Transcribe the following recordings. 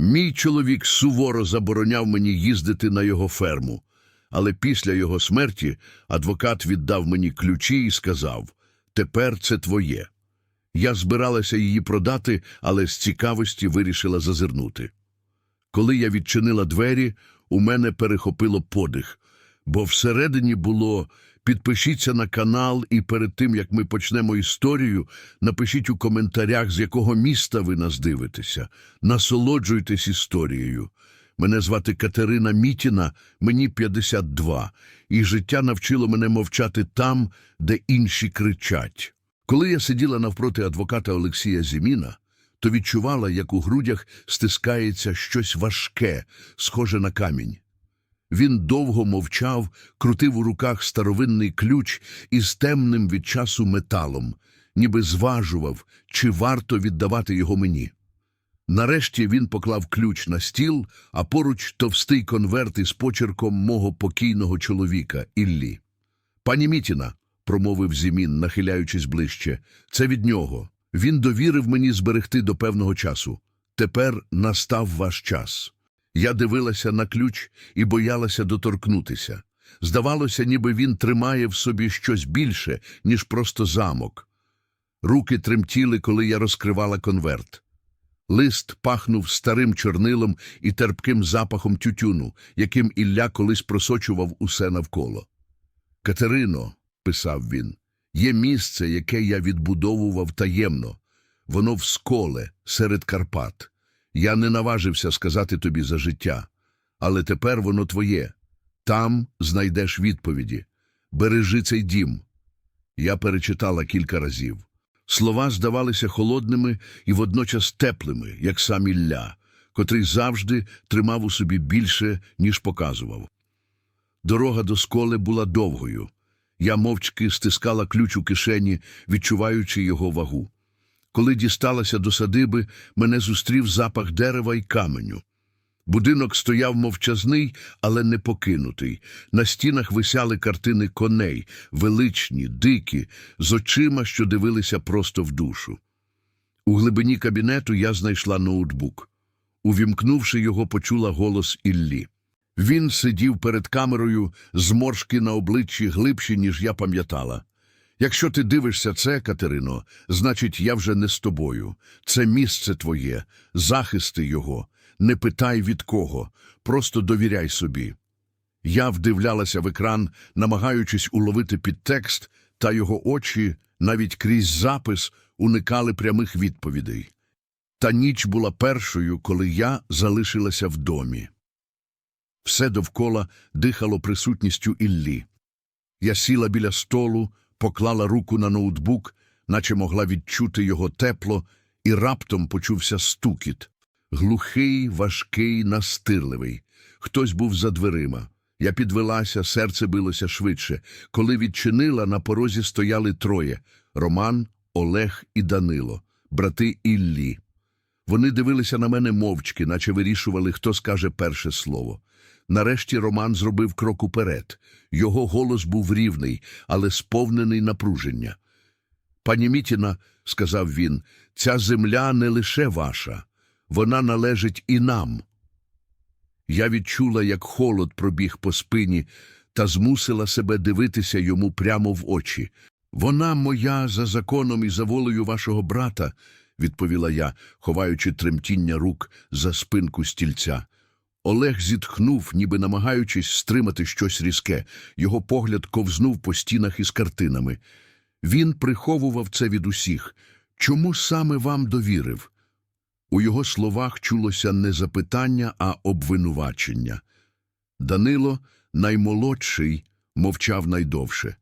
Мій чоловік суворо забороняв мені їздити на його ферму, але після його смерті адвокат віддав мені ключі і сказав тепер це твоє. Я збиралася її продати, але з цікавості вирішила зазирнути. Коли я відчинила двері, у мене перехопило подих, бо всередині було підпишіться на канал і перед тим, як ми почнемо історію, напишіть у коментарях, з якого міста ви нас дивитеся. Насолоджуйтесь історією. Мене звати Катерина Мітіна, мені 52, і життя навчило мене мовчати там, де інші кричать. Коли я сиділа навпроти адвоката Олексія Зіміна, то відчувала, як у грудях стискається щось важке, схоже на камінь. Він довго мовчав, крутив у руках старовинний ключ із темним від часу металом, ніби зважував, чи варто віддавати його мені. Нарешті він поклав ключ на стіл, а поруч товстий конверт із почерком мого покійного чоловіка Іллі. Пані Мітіна, промовив Зімін, нахиляючись ближче, це від нього. Він довірив мені зберегти до певного часу. Тепер настав ваш час. Я дивилася на ключ і боялася доторкнутися. Здавалося, ніби він тримає в собі щось більше, ніж просто замок. Руки тремтіли, коли я розкривала конверт. Лист пахнув старим чорнилом і терпким запахом тютюну, яким Ілля колись просочував усе навколо. Катерино, писав він, є місце, яке я відбудовував таємно. Воно в сколе, серед Карпат. Я не наважився сказати тобі за життя, але тепер воно твоє. Там знайдеш відповіді. Бережи цей дім. Я перечитала кілька разів. Слова здавалися холодними і водночас теплими, як сам Ілля, котрий завжди тримав у собі більше, ніж показував. Дорога до сколи була довгою. Я мовчки стискала ключ у кишені, відчуваючи його вагу. Коли дісталася до садиби, мене зустрів запах дерева і каменю. Будинок стояв мовчазний, але не покинутий. На стінах висяли картини коней, величні, дикі, з очима, що дивилися просто в душу. У глибині кабінету я знайшла ноутбук. Увімкнувши його, почула голос Іллі. Він сидів перед камерою, зморшки на обличчі глибші, ніж я пам'ятала. Якщо ти дивишся це, Катерино, значить, я вже не з тобою. Це місце твоє, захисти його. Не питай від кого, просто довіряй собі. Я вдивлялася в екран, намагаючись уловити підтекст, та його очі, навіть крізь запис, уникали прямих відповідей. Та ніч була першою, коли я залишилася в домі. Все довкола дихало присутністю Іллі. Я сіла біля столу, поклала руку на ноутбук, наче могла відчути його тепло, і раптом почувся стукіт. Глухий, важкий, настирливий. Хтось був за дверима. Я підвелася, серце билося швидше. Коли відчинила, на порозі стояли троє — Роман, Олег і Данило, брати Іллі. Вони дивилися на мене мовчки, наче вирішували, хто скаже перше слово. Нарешті Роман зробив крок уперед. Його голос був рівний, але сповнений напруження. Пані Мітіна, — сказав він, — ця земля не лише ваша. Вона належить і нам. Я відчула, як холод пробіг по спині, та змусила себе дивитися йому прямо в очі. Вона моя за законом і за волею вашого брата, відповіла я, ховаючи тремтіння рук за спинку стільця. Олег зітхнув, ніби намагаючись стримати щось різке. Його погляд ковзнув по стінах із картинами. Він приховував це від усіх. Чому саме вам довірив? У його словах чулося не запитання, а обвинувачення. Данило, наймолодший, мовчав найдовше.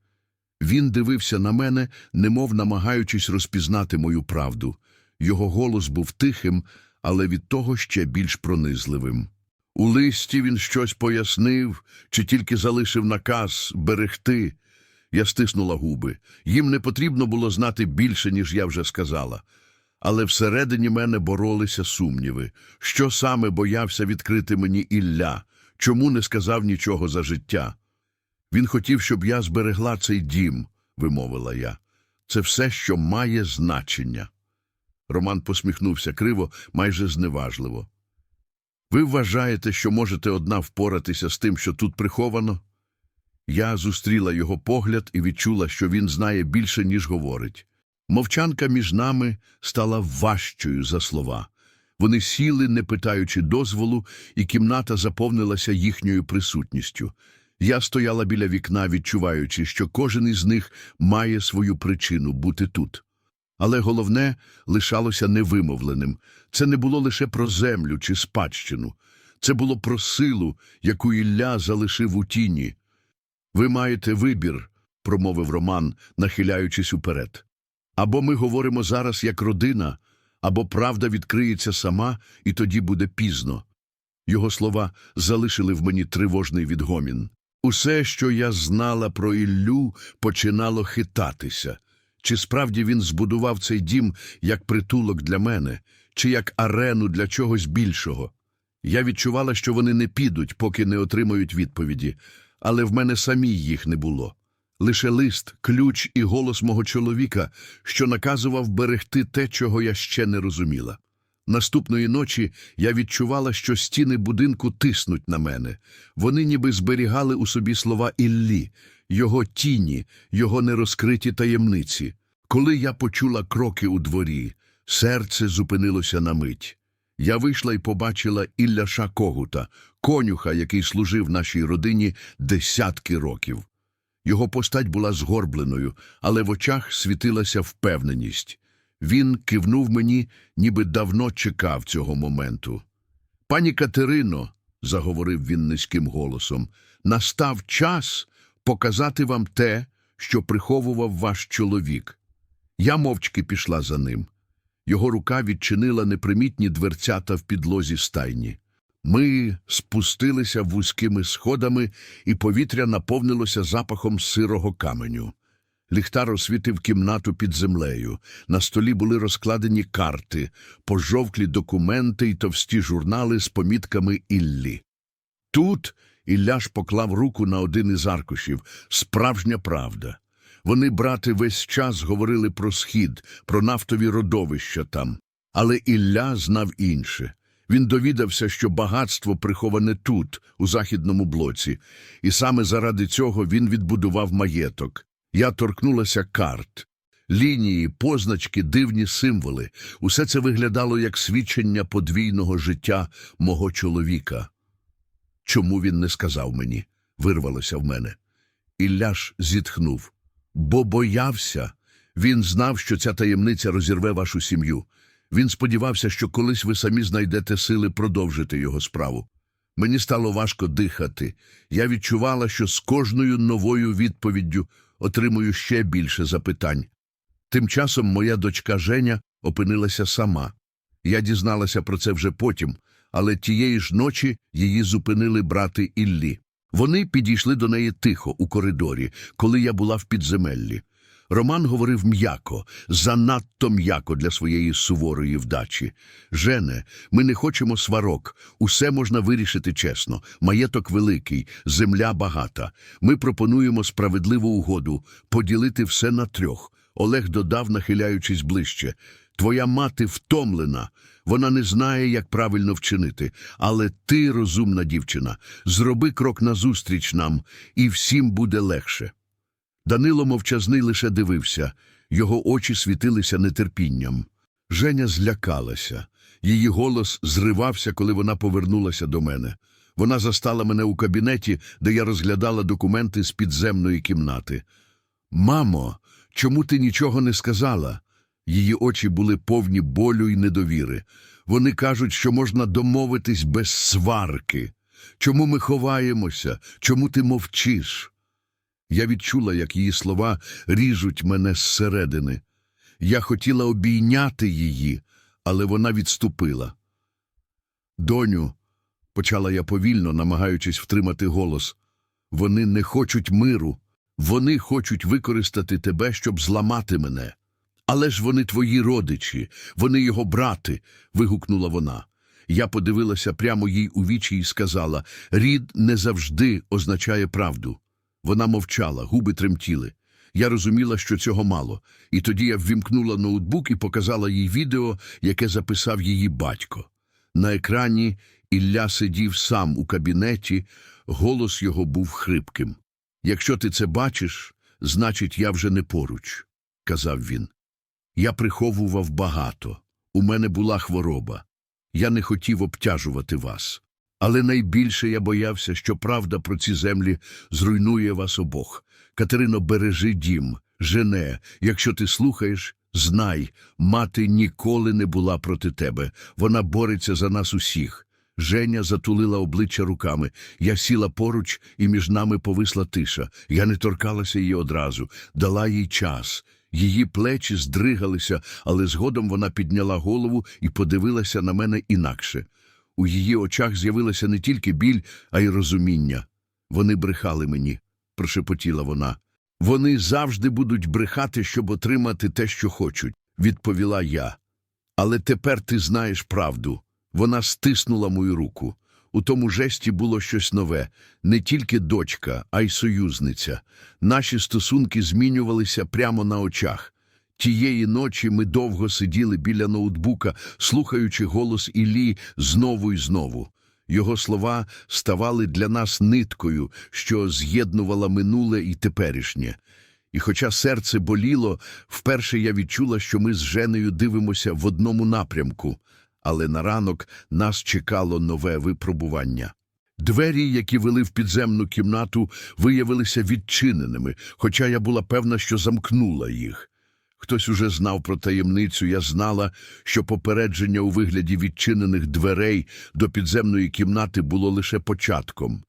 Він дивився на мене, немов намагаючись розпізнати мою правду. Його голос був тихим, але від того ще більш пронизливим. У листі він щось пояснив, чи тільки залишив наказ берегти. Я стиснула губи. Їм не потрібно було знати більше, ніж я вже сказала. Але всередині мене боролися сумніви. Що саме боявся відкрити мені Ілля? Чому не сказав нічого за життя? Він хотів, щоб я зберегла цей дім, вимовила я. Це все, що має значення. Роман посміхнувся криво, майже зневажливо. Ви вважаєте, що можете одна впоратися з тим, що тут приховано? Я зустріла його погляд і відчула, що він знає більше, ніж говорить. Мовчанка між нами стала важчою за слова. Вони сіли, не питаючи дозволу, і кімната заповнилася їхньою присутністю. Я стояла біля вікна, відчуваючи, що кожен із них має свою причину бути тут. Але головне лишалося невимовленим. Це не було лише про землю чи спадщину. Це було про силу, яку Ілля залишив у тіні. Ви маєте вибір, промовив Роман, нахиляючись уперед. Або ми говоримо зараз як родина, або правда відкриється сама, і тоді буде пізно. Його слова залишили в мені тривожний відгомін. Усе, що я знала про Іллю, починало хитатися. Чи справді він збудував цей дім як притулок для мене, чи як арену для чогось більшого? Я відчувала, що вони не підуть, поки не отримають відповіді, але в мене самій їх не було. Лише лист, ключ і голос мого чоловіка, що наказував берегти те, чого я ще не розуміла. Наступної ночі я відчувала, що стіни будинку тиснуть на мене. Вони ніби зберігали у собі слова Іллі, його тіні, його нерозкриті таємниці. Коли я почула кроки у дворі, серце зупинилося на мить. Я вийшла і побачила Ілляша Когута, конюха, який служив нашій родині десятки років. Його постать була згорбленою, але в очах світилася впевненість. Він кивнув мені, ніби давно чекав цього моменту. Пані Катерино, заговорив він низьким голосом, настав час показати вам те, що приховував ваш чоловік. Я мовчки пішла за ним. Його рука відчинила непримітні дверцята в підлозі стайні. Ми спустилися вузькими сходами, і повітря наповнилося запахом сирого каменю. Ліхтар освітив кімнату під землею. На столі були розкладені карти, пожовклі документи й товсті журнали з помітками Іллі. Тут Ілляш поклав руку на один із аркушів. Справжня правда. Вони, брати, весь час говорили про схід, про нафтові родовища там. Але Ілля знав інше. Він довідався, що багатство приховане тут, у західному блоці, і саме заради цього він відбудував маєток. Я торкнулася карт. Лінії, позначки, дивні символи. Усе це виглядало як свідчення подвійного життя мого чоловіка. Чому він не сказав мені? вирвалося в мене. Ілляш зітхнув. Бо боявся. Він знав, що ця таємниця розірве вашу сім'ю. Він сподівався, що колись ви самі знайдете сили продовжити його справу. Мені стало важко дихати. Я відчувала, що з кожною новою відповіддю отримую ще більше запитань. Тим часом моя дочка Женя опинилася сама. Я дізналася про це вже потім, але тієї ж ночі її зупинили брати Іллі. Вони підійшли до неї тихо у коридорі, коли я була в підземеллі. Роман говорив м'яко, занадто м'яко для своєї суворої вдачі. Жене, ми не хочемо сварок, усе можна вирішити чесно. Маєток великий, земля багата. Ми пропонуємо справедливу угоду поділити все на трьох. Олег додав, нахиляючись ближче. Твоя мати втомлена. Вона не знає, як правильно вчинити. Але ти, розумна дівчина, зроби крок назустріч нам, і всім буде легше. Данило мовчазний лише дивився, його очі світилися нетерпінням. Женя злякалася. Її голос зривався, коли вона повернулася до мене. Вона застала мене у кабінеті, де я розглядала документи з підземної кімнати. Мамо, чому ти нічого не сказала? Її очі були повні болю і недовіри. Вони кажуть, що можна домовитись без сварки. Чому ми ховаємося? Чому ти мовчиш? Я відчула, як її слова ріжуть мене зсередини. Я хотіла обійняти її, але вона відступила. Доню, почала я повільно, намагаючись втримати голос, вони не хочуть миру. Вони хочуть використати тебе, щоб зламати мене. Але ж вони твої родичі, вони його брати. вигукнула вона. Я подивилася прямо їй у вічі і сказала рід не завжди означає правду. Вона мовчала, губи тремтіли. Я розуміла, що цього мало, і тоді я ввімкнула ноутбук і показала їй відео, яке записав її батько. На екрані Ілля сидів сам у кабінеті, голос його був хрипким. Якщо ти це бачиш, значить, я вже не поруч, казав він. Я приховував багато. У мене була хвороба. Я не хотів обтяжувати вас. Але найбільше я боявся, що правда про ці землі зруйнує вас обох. Катерино, бережи дім, жене, якщо ти слухаєш, знай, мати ніколи не була проти тебе. Вона бореться за нас усіх. Женя затулила обличчя руками. Я сіла поруч, і між нами повисла тиша. Я не торкалася її одразу, дала їй час. Її плечі здригалися, але згодом вона підняла голову і подивилася на мене інакше. У її очах з'явилося не тільки біль, а й розуміння. Вони брехали мені, прошепотіла вона. Вони завжди будуть брехати, щоб отримати те, що хочуть, відповіла я. Але тепер ти знаєш правду. Вона стиснула мою руку. У тому жесті було щось нове, не тільки дочка, а й союзниця. Наші стосунки змінювалися прямо на очах. Тієї ночі ми довго сиділи біля ноутбука, слухаючи голос Іллі знову і знову. Його слова ставали для нас ниткою, що з'єднувала минуле і теперішнє. І хоча серце боліло, вперше я відчула, що ми з Женею дивимося в одному напрямку, але на ранок нас чекало нове випробування. Двері, які вели в підземну кімнату, виявилися відчиненими, хоча я була певна, що замкнула їх. Хтось уже знав про таємницю, я знала, що попередження у вигляді відчинених дверей до підземної кімнати було лише початком.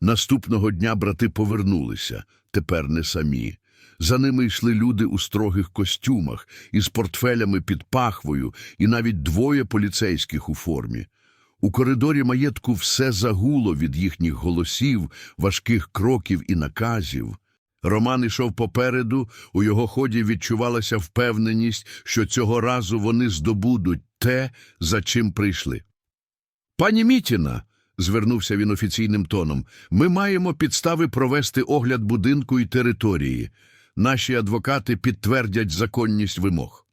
Наступного дня брати повернулися, тепер не самі. За ними йшли люди у строгих костюмах, із портфелями під пахвою, і навіть двоє поліцейських у формі. У коридорі маєтку все загуло від їхніх голосів, важких кроків і наказів. Роман ішов попереду, у його ході відчувалася впевненість, що цього разу вони здобудуть те, за чим прийшли. Пані Мітіна, звернувся він офіційним тоном, ми маємо підстави провести огляд будинку і території. Наші адвокати підтвердять законність вимог.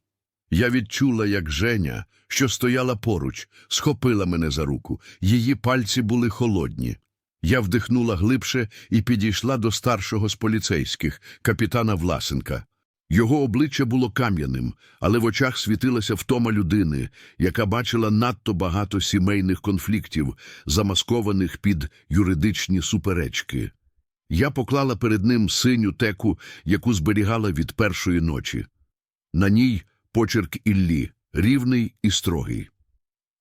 Я відчула, як Женя, що стояла поруч, схопила мене за руку. Її пальці були холодні. Я вдихнула глибше і підійшла до старшого з поліцейських, капітана Власенка. Його обличчя було кам'яним, але в очах світилася втома людини, яка бачила надто багато сімейних конфліктів, замаскованих під юридичні суперечки. Я поклала перед ним синю теку, яку зберігала від першої ночі. На ній почерк Іллі, рівний і строгий.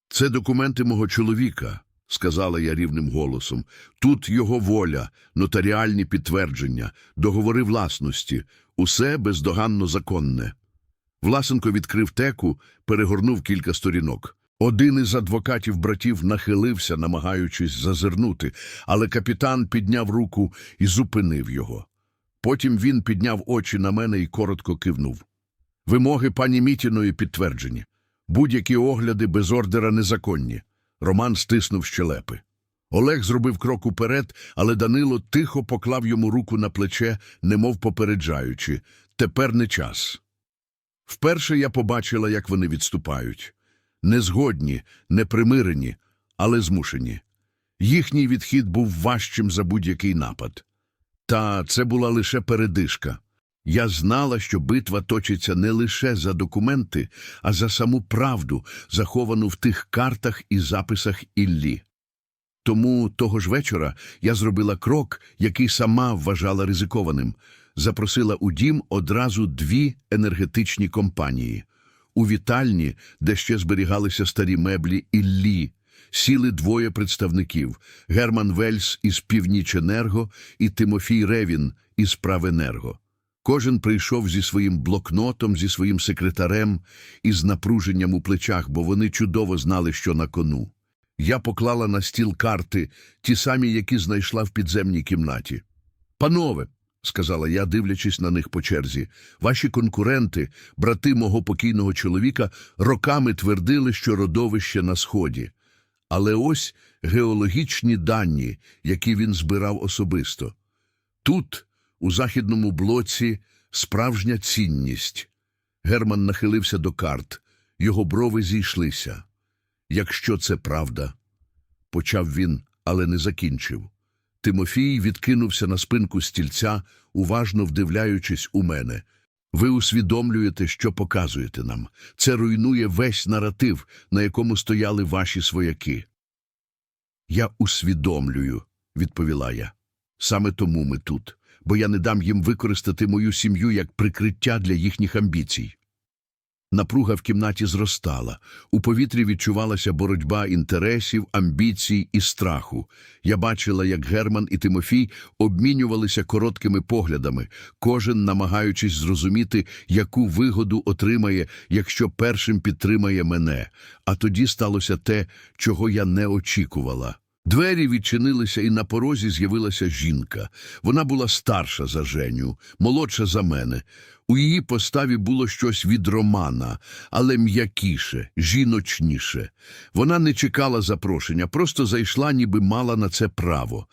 Це документи мого чоловіка, сказала я рівним голосом. Тут його воля, нотаріальні підтвердження, договори власності, усе бездоганно законне. Власенко відкрив теку, перегорнув кілька сторінок. Один із адвокатів братів нахилився, намагаючись зазирнути, але капітан підняв руку і зупинив його. Потім він підняв очі на мене і коротко кивнув. Вимоги пані Мітіної підтверджені. Будь-які огляди без ордера незаконні. Роман стиснув щелепи. Олег зробив крок уперед, але Данило тихо поклав йому руку на плече, немов попереджаючи. Тепер не час. Вперше я побачила, як вони відступають. Незгодні, непримирені, але змушені. Їхній відхід був важчим за будь-який напад. Та це була лише передишка. Я знала, що битва точиться не лише за документи, а за саму правду, заховану в тих картах і записах Іллі. Тому того ж вечора я зробила крок, який сама вважала ризикованим, запросила у дім одразу дві енергетичні компанії. У вітальні, де ще зберігалися старі меблі Іллі, сіли двоє представників – Герман Вельс із Північенерго і Тимофій Ревін із Правенерго. Кожен прийшов зі своїм блокнотом, зі своїм секретарем і з напруженням у плечах, бо вони чудово знали, що на кону. Я поклала на стіл карти, ті самі, які знайшла в підземній кімнаті. Панове, сказала я, дивлячись на них по черзі, ваші конкуренти, брати мого покійного чоловіка, роками твердили, що родовище на сході. Але ось геологічні дані, які він збирав особисто. Тут, у західному блоці, справжня цінність. Герман нахилився до карт, його брови зійшлися. Якщо це правда, почав він, але не закінчив. Тимофій відкинувся на спинку стільця, уважно вдивляючись у мене. Ви усвідомлюєте, що показуєте нам. Це руйнує весь наратив, на якому стояли ваші свояки. Я усвідомлюю, відповіла я. Саме тому ми тут, бо я не дам їм використати мою сім'ю як прикриття для їхніх амбіцій. Напруга в кімнаті зростала. У повітрі відчувалася боротьба інтересів, амбіцій і страху. Я бачила, як Герман і Тимофій обмінювалися короткими поглядами, кожен намагаючись зрозуміти, яку вигоду отримає, якщо першим підтримає мене. А тоді сталося те, чого я не очікувала. Двері відчинилися, і на порозі з'явилася жінка. Вона була старша за Женю, молодша за мене. У її поставі було щось від Романа, але м'якіше, жіночніше. Вона не чекала запрошення, просто зайшла, ніби мала на це право.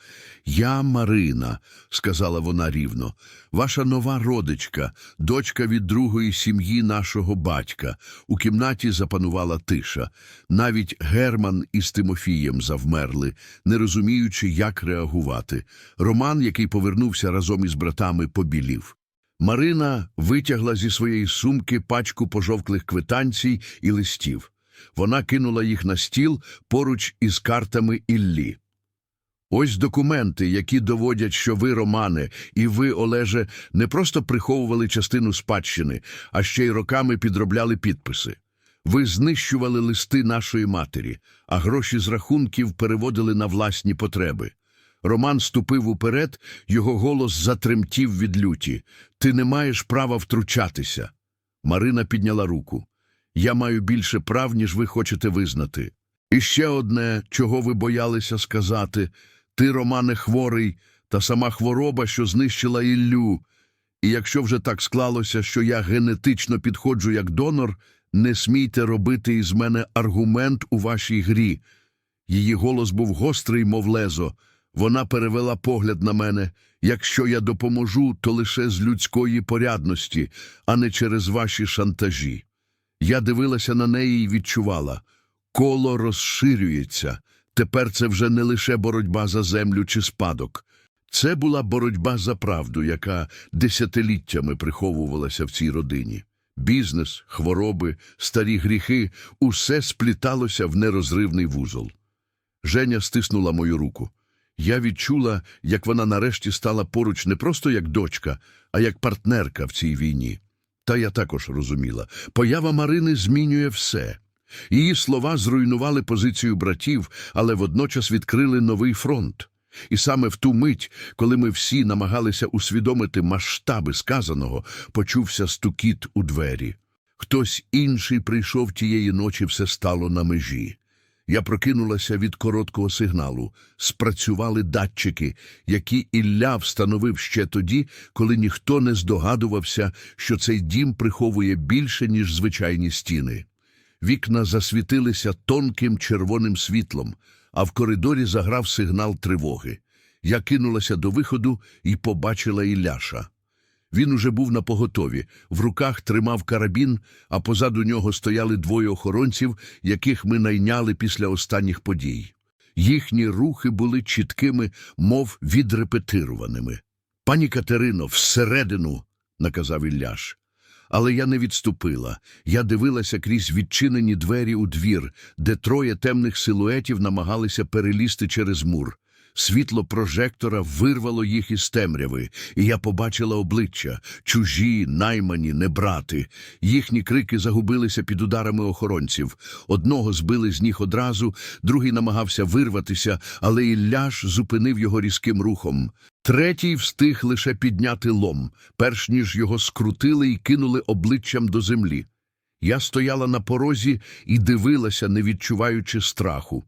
Я Марина, сказала вона рівно, ваша нова родичка, дочка від другої сім'ї нашого батька. У кімнаті запанувала тиша. Навіть Герман із Тимофієм завмерли, не розуміючи, як реагувати. Роман, який повернувся разом із братами, побілів. Марина витягла зі своєї сумки пачку пожовклих квитанцій і листів. Вона кинула їх на стіл поруч із картами Іллі. Ось документи, які доводять, що ви, Романе, і ви, Олеже, не просто приховували частину спадщини, а ще й роками підробляли підписи. Ви знищували листи нашої матері, а гроші з рахунків переводили на власні потреби. Роман ступив уперед, його голос затремтів від люті. Ти не маєш права втручатися. Марина підняла руку. Я маю більше прав, ніж ви хочете визнати. І ще одне, чого ви боялися сказати. Ти, Романе, хворий, та сама хвороба, що знищила Іллю. І якщо вже так склалося, що я генетично підходжу як донор, не смійте робити із мене аргумент у вашій грі. Її голос був гострий, мов лезо. Вона перевела погляд на мене. Якщо я допоможу, то лише з людської порядності, а не через ваші шантажі. Я дивилася на неї і відчувала. Коло розширюється. Тепер це вже не лише боротьба за землю чи спадок. Це була боротьба за правду, яка десятиліттями приховувалася в цій родині. Бізнес, хвороби, старі гріхи – усе спліталося в нерозривний вузол. Женя стиснула мою руку. Я відчула, як вона нарешті стала поруч не просто як дочка, а як партнерка в цій війні. Та я також розуміла, поява Марини змінює все. Її слова зруйнували позицію братів, але водночас відкрили новий фронт. І саме в ту мить, коли ми всі намагалися усвідомити масштаби сказаного, почувся стукіт у двері. Хтось інший прийшов тієї ночі, все стало на межі. Я прокинулася від короткого сигналу. Спрацювали датчики, які Ілля встановив ще тоді, коли ніхто не здогадувався, що цей дім приховує більше, ніж звичайні стіни. Вікна засвітилися тонким червоним світлом, а в коридорі заграв сигнал тривоги. Я кинулася до виходу і побачила Ілляша. Він уже був на поготові, в руках тримав карабін, а позаду нього стояли двоє охоронців, яких ми найняли після останніх подій. Їхні рухи були чіткими, мов відрепетированими. Пані Катерино, всередину, наказав Ілляш. Але я не відступила. Я дивилася крізь відчинені двері у двір, де троє темних силуетів намагалися перелізти через мур. Світло прожектора вирвало їх із темряви, і я побачила обличчя чужі, наймані, небрати. Їхні крики загубилися під ударами охоронців. Одного збили з ніг одразу, другий намагався вирватися, але Ілляш зупинив його різким рухом. Третій встиг лише підняти лом, перш ніж його скрутили і кинули обличчям до землі. Я стояла на порозі і дивилася, не відчуваючи страху.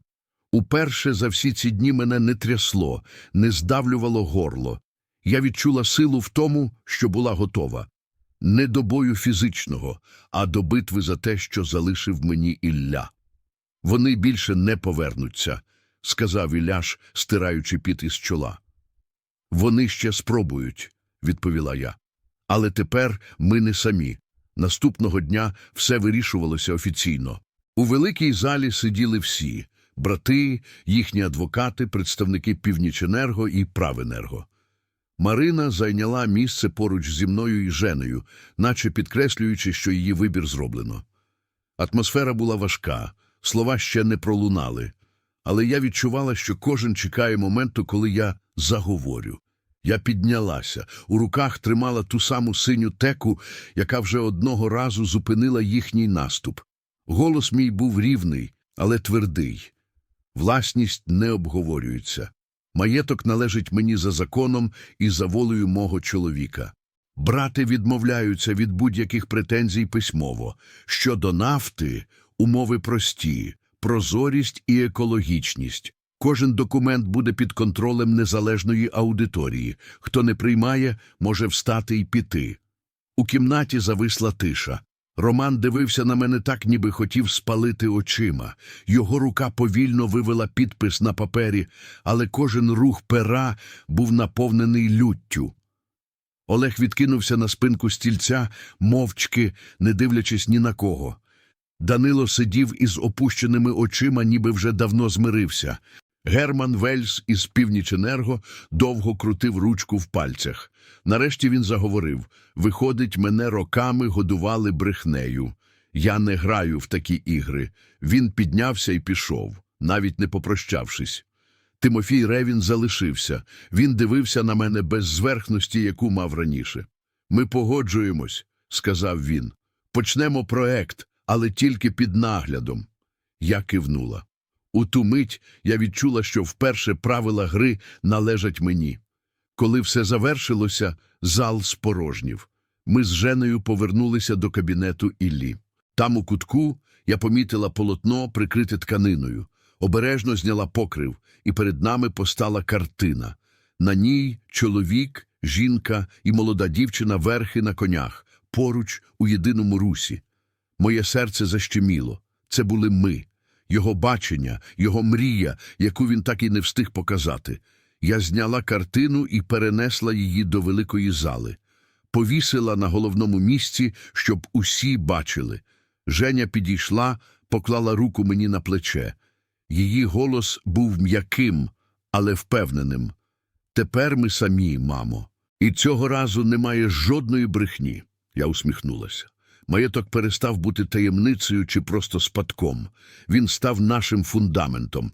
Уперше за всі ці дні мене не трясло, не здавлювало горло. Я відчула силу в тому, що була готова. Не до бою фізичного, а до битви за те, що залишив мені Ілля. Вони більше не повернуться, сказав Ілляш, стираючи піт із чола. Вони ще спробують, відповіла я. Але тепер ми не самі. Наступного дня все вирішувалося офіційно. У великій залі сиділи всі брати, їхні адвокати, представники Північенерго і Правенерго. Марина зайняла місце поруч зі мною і Женею, наче підкреслюючи, що її вибір зроблено. Атмосфера була важка, слова ще не пролунали, але я відчувала, що кожен чекає моменту, коли я заговорю. Я піднялася, у руках тримала ту саму синю теку, яка вже одного разу зупинила їхній наступ. Голос мій був рівний, але твердий. Власність не обговорюється. Маєток належить мені за законом і за волею мого чоловіка. Брати відмовляються від будь-яких претензій письмово. Щодо нафти, умови прості, прозорість і екологічність. Кожен документ буде під контролем незалежної аудиторії. Хто не приймає, може встати і піти. У кімнаті зависла тиша. Роман дивився на мене так, ніби хотів спалити очима. Його рука повільно вивела підпис на папері, але кожен рух пера був наповнений люттю. Олег відкинувся на спинку стільця, мовчки, не дивлячись ні на кого. Данило сидів із опущеними очима, ніби вже давно змирився. Герман Вельс із Північенерго довго крутив ручку в пальцях. Нарешті він заговорив Виходить, мене роками годували брехнею. Я не граю в такі ігри. Він піднявся і пішов, навіть не попрощавшись. Тимофій Ревін залишився. Він дивився на мене без зверхності, яку мав раніше. Ми погоджуємось, сказав він. Почнемо проект, але тільки під наглядом. Я кивнула. У ту мить я відчула, що вперше правила гри належать мені. Коли все завершилося, зал спорожнів. Ми з Женею повернулися до кабінету Іллі. Там у кутку я помітила полотно, прикрите тканиною. Обережно зняла покрив, і перед нами постала картина. На ній чоловік, жінка і молода дівчина верхи на конях, поруч у єдиному русі. Моє серце защеміло. Це були ми. Його бачення, його мрія, яку він так і не встиг показати. Я зняла картину і перенесла її до великої зали. Повісила на головному місці, щоб усі бачили. Женя підійшла, поклала руку мені на плече. Її голос був м'яким, але впевненим. Тепер ми самі, мамо. І цього разу немає жодної брехні. Я усміхнулася. Маєток перестав бути таємницею чи просто спадком. Він став нашим фундаментом.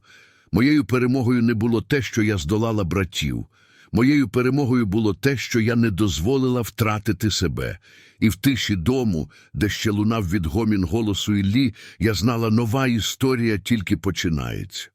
Моєю перемогою не було те, що я здолала братів. Моєю перемогою було те, що я не дозволила втратити себе. І в тиші дому, де ще лунав відгомін голосу Іллі, я знала, нова історія тільки починається.